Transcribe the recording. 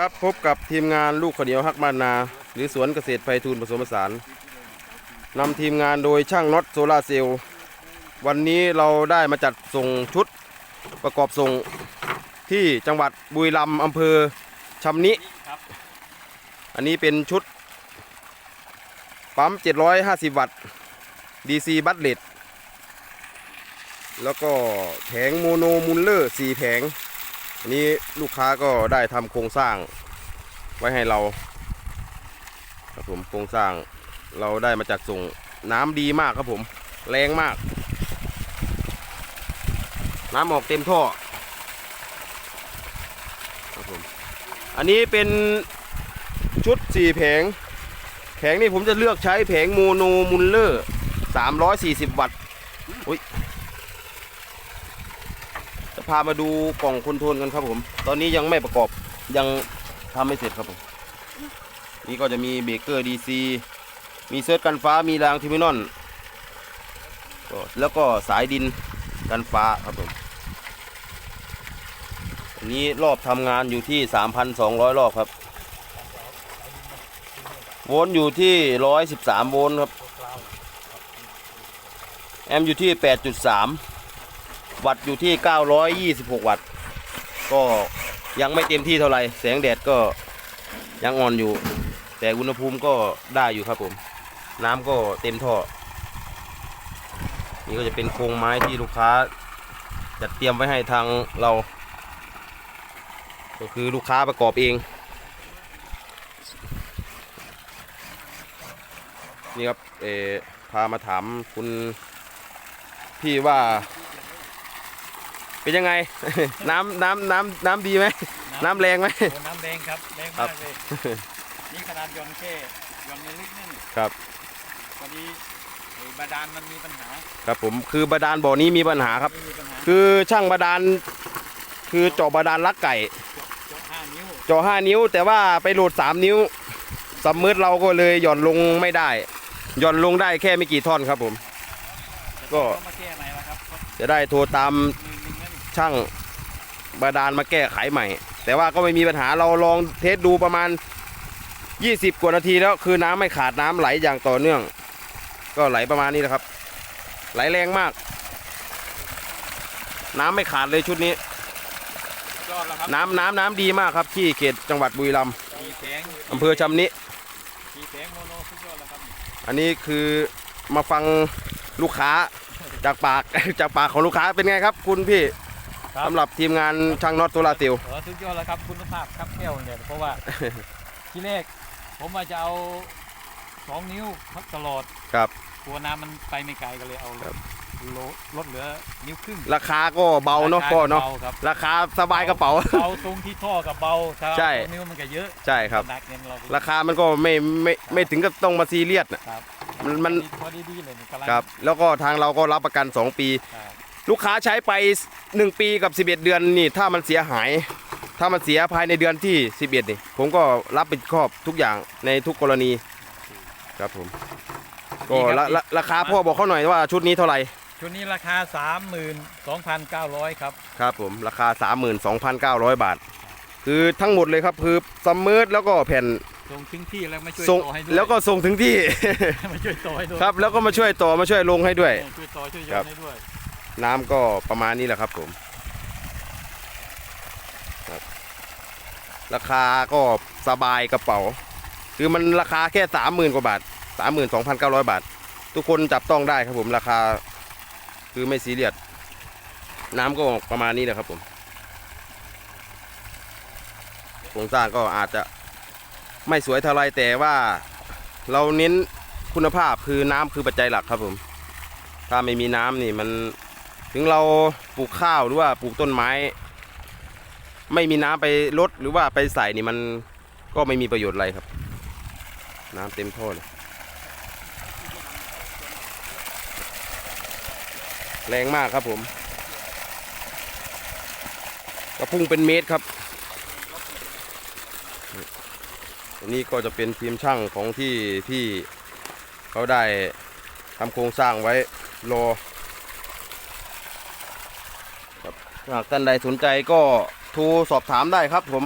ครับพบกับทีมงานลูกขาเหนียวฮักมานา หรือสวนเกษตรไพฑูรย์ผสมผสานนำทีมงานโดยช่างน็อตโซลาร์เซลล์วันนี้เราได้มาจัดส่งชุดประกอบส่งที่จังหวัดบุรีรัมย์อำเภอชำนิ อันนี้เป็นชุด ปั๊ม 750 วัตต์ DC บัตเลตแล้วก็แผงโมโนมูลเลอร์ 4 แผง อันนี้ลูกค้าก็ได้ทำโครงสร้างไว้ให้เราครับผมโครงสร้างเราได้มาจากส่งน้ำดีมากครับผม แรงมาก น้ำออกเต็มท่อครับผมอันนี้เป็นชุด4แผง แผงนี้ผมจะเลือกใช้แผงโมโนมูลเลอร์340วัตต์อุ้ย พามาดูกล่องคอนโทรลกันครับผม ตอนนี้ยังไม่ประกอบยังทำไม่เสร็จครับผม นี่ก็จะมีเบรกเกอร์ดีซีมีเซิร์ชกันฟ้ามีรางทิมินอนแล้วก็สายดินกันฟ้าครับผมอันนี้รอบทำงานอยู่ที่ 3,200 รอบครับ โวลต์อยู่ที่ 113 โวลต์ครับ แอมป์อยู่ที่ 8.3 วัตต์อยู่ที่ 926 วัตต์ ก็ยังไม่เต็มที่เท่าไหร่แสงแดดก็ยังอ่อนอยู่ แต่อุณหภูมิก็ได้อยู่ครับผม น้ำก็เต็มท่อ นี่ก็จะเป็นโครงไม้ที่ลูกค้าจัดเตรียมไว้ให้ทางเรา ก็คือลูกค้าประกอบเอง นี่ครับเออพามาถามคุณพี่ว่า เป็นยังไง น้ำน้ำน้ำน้ำดีไหม น้ำแรงไหม โอ้น้ำแดงครับแดงครัมาบกเลยนี่ขนาดยนต์แค่ยนต์ในลึกนี่ครับ พอดีไอ้บาดาลมันมีปัญหาครับผมคือบาดาลบ่อนี้มีปัญหาครับ ไม่มีปัญหาคือช่างบาดาลคือเจาะบาดาลลักไก่จบห้านิ้วเจาะห้านิ้ว แต่ว่าไปโหลดสามนิ้วสมมืดเราก็เลยหย่อนลงไม่ได้ หย่อนลงได้แค่ไม่กี่ท่อนครับผม ก็ก็มาแก้ใหม่แล้วครับก็จะได้โทรตาม ช่างบาดาลมาแก้ไขใหม่ แต่ว่าก็ไม่มีปัญหาเราลองเทสดูประมาณ 20 กว่านาทีแล้วคือน้ำไม่ขาดน้ำไหลอย่างต่อเนื่อง ก็ไหลประมาณนี้แหละครับ ไหลแรงมาก น้ำไม่ขาดเลยชุดนี้ยอดแล้วครับน้ำน้ำน้ำดีมากครับที่เขตจังหวัดบุรีรัมย์มีแสงอำเภอชำนิมีแสงโมโนสุดยอดแล้วครับอันนี้คือมาฟังลูกค้าจากปากจากปากของลูกค้าเป็นไงครับ คุณพี่ สำหรับทีมงานช่างน็อตโซลาร์เซลล์เออสุดยอดแล้วครับคุณภาพครับแก้วเนี่ยเพราะว่า ที่แรกผมว่าจะเอาสองนิ้วพักตลอดครับ กลัวน้ำมันไปไม่ไกลก็เลยเอาครับโลลดเหลือนิ้วครึ่งราคาก็เบาเนาะพ่อเนาะบครับราคาสบายกระเป๋า เบาตรงที่ท่อกับเบาถ้าใช่ เอานิ้วมันก็เยอะใช่ครับ หนักเงินเราราคามันก็ไม่ไม่ไม่ถึงกับต้องมาซีเรียสนะ ครับมันมัน พอดีดีๆเลยนี่กำลังครับ แล้วก็ทางเราก็รับประกัน 2 ปี ครับ ลูกค้าใช้ไป 1 ปีกับ 11 เดือนนี่ถ้ามันเสียหาย ถ้ามันเสียภายในเดือนที่ 11 นี่ ผมก็รับผิดชอบทุกอย่างในทุกกรณีครับผมก็ราราราคาพ่อบอกเขาหน่อยว่าชุดนี้เท่าไหร่ชุดนี้ราคา 32,900 ครับ ครับผมราคา 32,900 บาท คือทั้งหมดเลยครับคือซัมเมอร์แล้วก็แผ่นส่งถึงที่แล้วมาช่วยส่งต่อให้ด้วย แล้วก็ส่งถึงที่ มาช่วยต่อให้ด้วยครับแล้วก็มาช่วยต่อมาช่วยลงให้ด้วยเออช่วยต่อช่วยโยครับนให้ด้วย น้ำก็ประมาณนี้แหละครับผมครับราคาก็สบายกระเป๋า คือมันราคาแค่สามหมื่นกว่าบาทสามหมื่นสองพันเก้าร้อยบาท ทุกคนจับต้องได้ครับผมราคาคือไม่ซีเรียสน้ำก็ประมาณนี้แหละครับผมโครงสร้างก็อาจจะไม่สวยเท่าไรแต่ว่าเราเน้นคุณภาพคือน้ำคือปัจจัยหลักครับผม ถ้าไม่มีน้ำนี่มัน ถึงเราปลูกข้าวหรือว่าปลูกต้นไม้ ไม่มีน้ำไปลดหรือว่าไปใส่นี่มันก็ไม่มีประโยชน์อะไรครับ น้ำเต็มท่อเลยแรงมากครับผมกระพุ่งเป็นเมตรครับอันนี้ก็จะเป็นทีมช่างของที่ที่เขาได้ทำโครงสร้างไว้รอครับ หากท่านใดสนใจก็โทรสอบถามได้ครับผม